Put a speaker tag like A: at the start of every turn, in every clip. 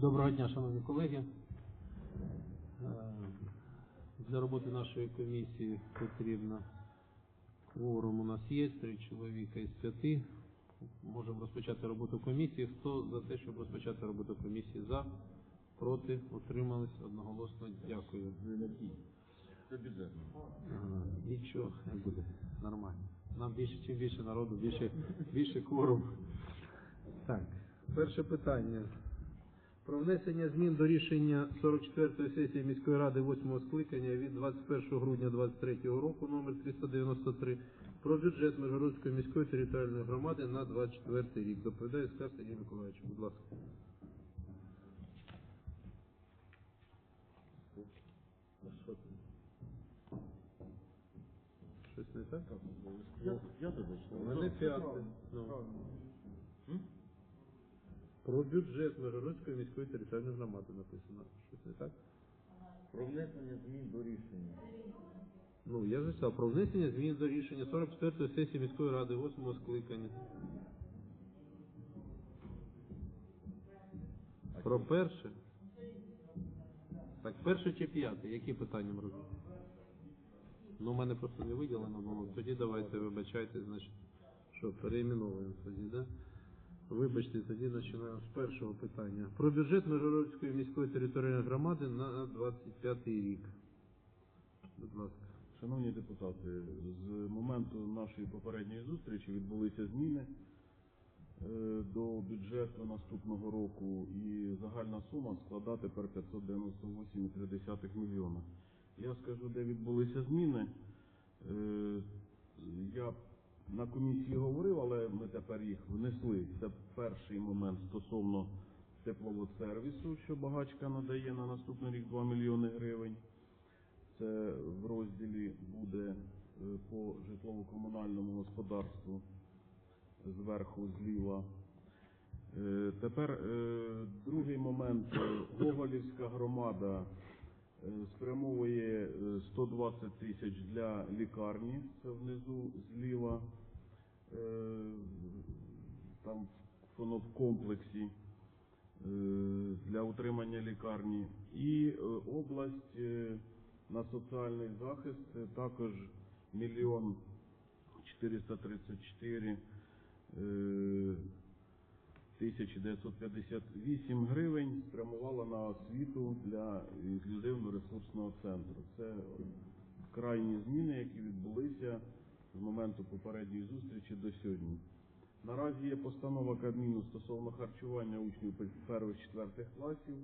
A: Доброго дня, шановні колеги. Е, Для роботи нашої комісії потрібно кворум у нас є, три чоловіка із п'яти. Можемо розпочати роботу комісії. Хто за те, щоб розпочати роботу комісії? За, проти, утримались одноголосно. Дякую.
B: Бюджетно.
A: Нічого не буде, нормально. Нам більше, чим більше народу, більше, більше кворум. Так, перше питання. Про внесення змін до рішення 44-ї сесії міської ради 8 скликання від 21 грудня 2023 року номер 393 про бюджет Миргородської міської територіальної громади на 24 рік. Доповідає сказ Сергій Миколаївич, будь ласка. Щось не так?
B: Я, я тебе читав.
A: У мене п'яте. Про бюджет Миргородської міської територіальної громади написано. Щось не так?
B: Про внесення змін до рішення.
A: Ну, я сказав, про внесення змін до рішення 44-ї сесії міської ради 8 скликання. Про перше? Так, перше чи п'яте? Які питання ми розглядаємо? Ну, у мене просто не виділено було. Тоді давайте вибачайте, значить, що переіменовуємо тоді, да? Вибачте, тоді починаємо з першого питання. Про бюджет Миргородської міської територіальної громади на 25 рік. Будь ласка.
B: Шановні депутати, з моменту нашої попередньої зустрічі відбулися зміни е, до бюджету наступного року і загальна сума складає тепер 598,3 мільйона. Я скажу, де відбулися зміни. Е, Я на комісії говорив, але ми тепер їх внесли. Це перший момент стосовно тепловодсервісу, що багачка надає на наступний рік 2 мільйони гривень. Це в розділі буде е, по житлово-комунальному господарству зверху зліва. Е, Тепер е, другий момент. Гоголівська громада спрямовує 120 тисяч для лікарні, це внизу зліва, Е, там воно в комплексі е, для утримання лікарні. І е, область на соціальний захист е, також мільйон 434 е, тисячі 958 гривень спрямувала на освіту для інклюзивно-ресурсного центру. Це крайні зміни, які відбулися з моменту попередньої зустрічі до сьогодні. Наразі є постанова Кабміну стосовно харчування учнів перших-четвертих класів.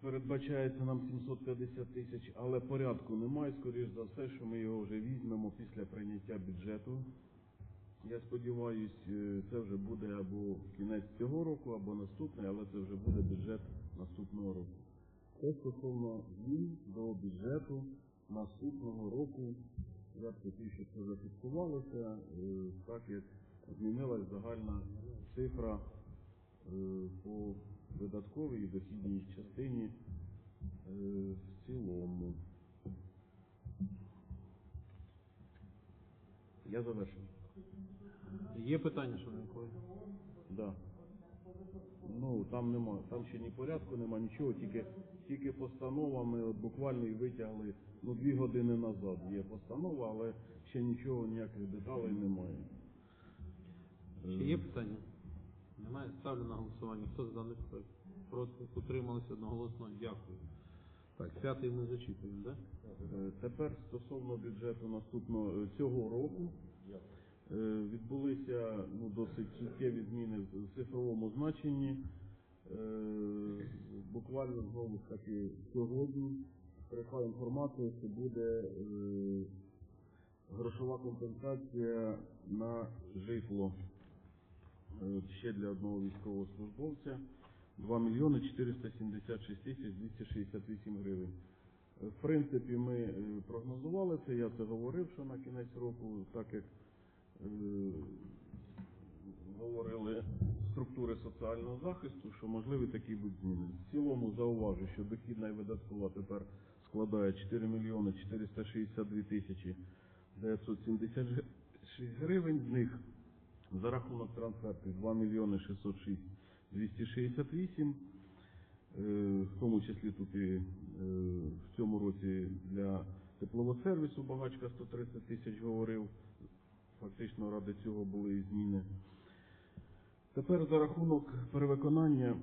B: Передбачається нам 750 тисяч, але порядку немає. Скоріш за все, що ми його вже візьмемо після прийняття бюджету. Я сподіваюся, це вже буде або кінець цього року, або наступний, але це вже буде бюджет наступного року. Це стосовно змін до бюджету наступного року. Я б хотів, щоб це зафіксувалося, е, так як змінилась загальна цифра е, по видатковій і дохідній частині е, в цілому. Я завершив.
A: Є питання, шановні колеги?
B: Да. Ну там нема, там ще ні порядку нема, нічого, тільки тільки постанова. Ми от буквально і витягли ну дві години назад. Є постанова, але ще нічого, ніяких деталей немає.
A: Ще є питання? Немає? Ставлю на голосування. Хто за даний проект? Проти? Утрималися одноголосно? Дякую. Так, п'ятий ми зачитуємо, так?
B: Е, Тепер стосовно бюджету наступного е, цього року е, відбулися ну, досить суттєві зміни в цифровому значенні. Е, Буквально знову ж таки сьогодні прийшла інформація, що буде е, грошова компенсація на житло е, ще для одного військовослужбовця 2 мільйони 476 тисяч 268 гривень. Е, В принципі, ми е, прогнозували це, я це говорив, що на кінець року, так як е, говорили структури соціального захисту, що можливі такі будуть зміни. В цілому зауважу, що дохідна і видаткова тепер складає 4 мільйони 462 тисячі 976 гривень. З них за рахунок трансфертів 2 мільйони 606 268, е, в тому числі тут і е, в цьому році для теплового сервісу багачка 130 тисяч говорив. Фактично ради цього були і зміни. Тепер за рахунок перевиконання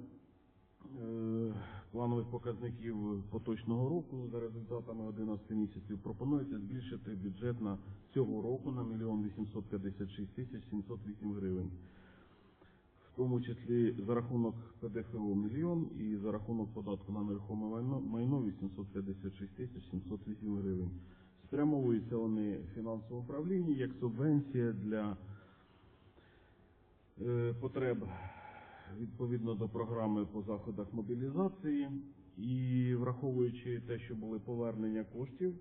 B: е, планових показників поточного року за результатами 11 місяців пропонується збільшити бюджет на цього року на 1 856 тисяч 708 гривень. В тому числі за рахунок ПДФО мільйон і за рахунок податку на нерухоме майно- майно 856 тисяч 708 гривень. Спрямовуються вони в фінансовому управлінні як субвенція для е, потреб відповідно до програми по заходах мобілізації і враховуючи те, що були повернення коштів,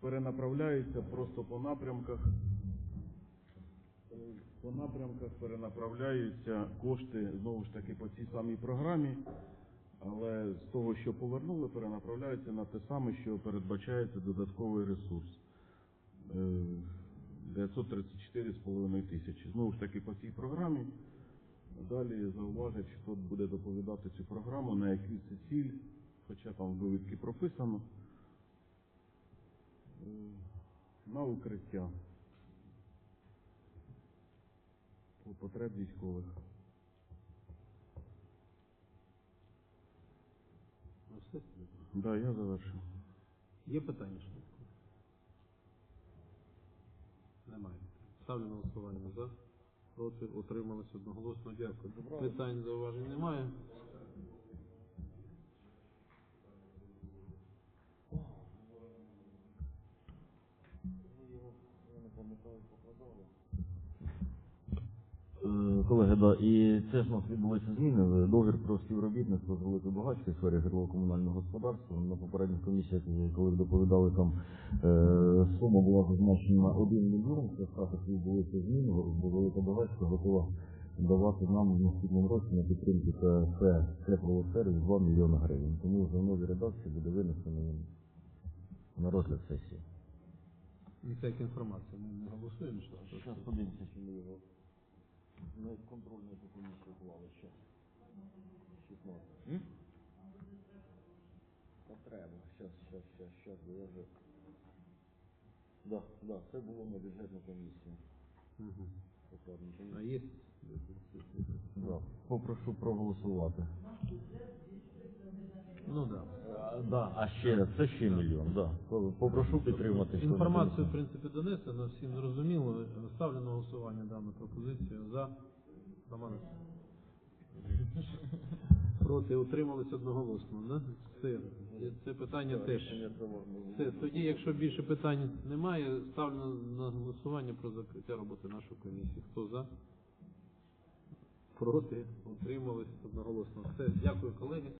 B: перенаправляються просто по напрямках. По напрямках перенаправляються кошти знову ж таки по цій самій програмі, але з того, що повернули, перенаправляються на те саме, що передбачається додатковий ресурс. Е, 934,5 тисячі. Знову ж таки по цій програмі. Далі зауважать, хто буде доповідати цю програму, на якій це ціль, хоча там довідки прописано. Е, На укриття. По потреб військових.
A: Ну, все.
B: Да, я завершив.
A: Є питання ще? Немає. Ставлю на голосування за. Проти утрималися одноголосно. Дякую. Питань зауважень немає.
C: Колеги, да, і це ж у нас відбулися зміни договір про співробітництво з великою багатською сфері житлово-комунального господарства. На попередніх комісіях, коли доповідали, там е, сума була зазначена на 1 мільйон. Це також відбулися зміни, бо велика багатська готова давати нам в наступному році на підтримку теплового 2 мільйони гривень. Тому вже в новій редакції буде винесено на розгляд сесії.
A: І це як інформація. Ми не голосуємо. Що?
C: Зараз подивимося, чи ми його на контрольну комісію уклали ще. 16. Та треба. Щас, щас, щас, щас, бо я вже. Да, да, це було на бюджетну комісію. Покладно.
A: А є?
C: Да. Попрошу проголосувати.
A: Ну так.
C: А, да, а ще, це ще мільйон, да. Попрошу підтримати. що
A: Інформацію, в принципі, донесено, всім зрозуміло. Ставлю на голосування дану пропозицію. За. Роман. Проти утримались одноголосно, да? Все. Це питання теж. Все. Тоді, якщо більше питань немає, ставлю на- на голосування про закриття роботи нашої комісії. Хто за? Проти? Утримались одноголосно. Все. Дякую, колеги.